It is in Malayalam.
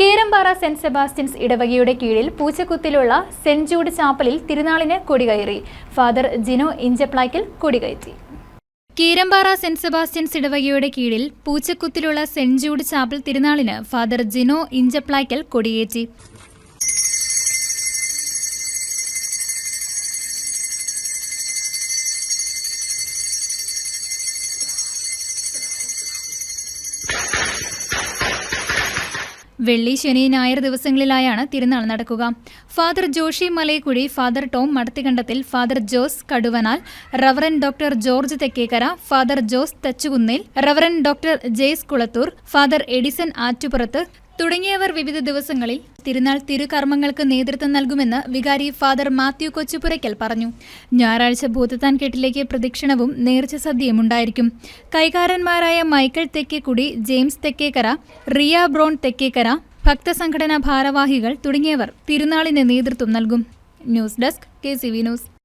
കീരമ്പാറ സെന്റ് സെബാസ്റ്റ്യൻസ് ഇടവകയുടെ കീഴിൽ പൂച്ചക്കുത്തിലുള്ള സെന്റ് ജൂഡ് ചാപ്പലിൽ തിരുനാളിന് കൊടികയറി. ഫാദർ ജിനോ ഇഞ്ചപ്ലായ്ക്കൽ കൊടികയറ്റി. കീരമ്പാറ സെന്റ് സെബാസ്റ്റ്യൻസ് ഇടവകയുടെ കീഴിൽ പൂച്ചക്കുത്തിലുള്ള സെന്റ് ജൂഡ് ചാപ്പൽ തിരുനാളിന് ഫാദർ ജിനോ ഇഞ്ചപ്ലായ്ക്കൽ കൊടിയേറ്റി. വെള്ളി ശനി ഞായർ ദിവസങ്ങളിലായാണ് തിരുനാൾ നടക്കുക. Father Joshy Malayakuzhi Father Tom Madathikandathil Father Jose Kaduvanal reverend doctor George Thekkekara Father Jose Thachukunnel reverend doctor Jaise Kulathur Father Edison Attupurath തുടങ്ങിയവർ വിവിധ ദിവസങ്ങളിൽ തിരുനാൾ തിരുകർമ്മങ്ങൾക്ക് നേതൃത്വം നൽകുമെന്ന് വികാരി ഫാദർ മാത്യു കൊച്ചുപുരയ്ക്കൽ പറഞ്ഞു. ഞായറാഴ്ച ഭൂതത്താൻ കെട്ടിലേക്ക് പ്രദക്ഷിണവും നേർച്ച സദ്യയും ഉണ്ടായിരിക്കും. കൈകാരന്മാരായ Michael Thekkekudi James Thekkekara Riya Brown Thekkekara ഭക്തസംഘടനാ ഭാരവാഹികൾ തുടങ്ങിയവർ തിരുനാളിന് നേതൃത്വം നൽകും. News desk K C V news.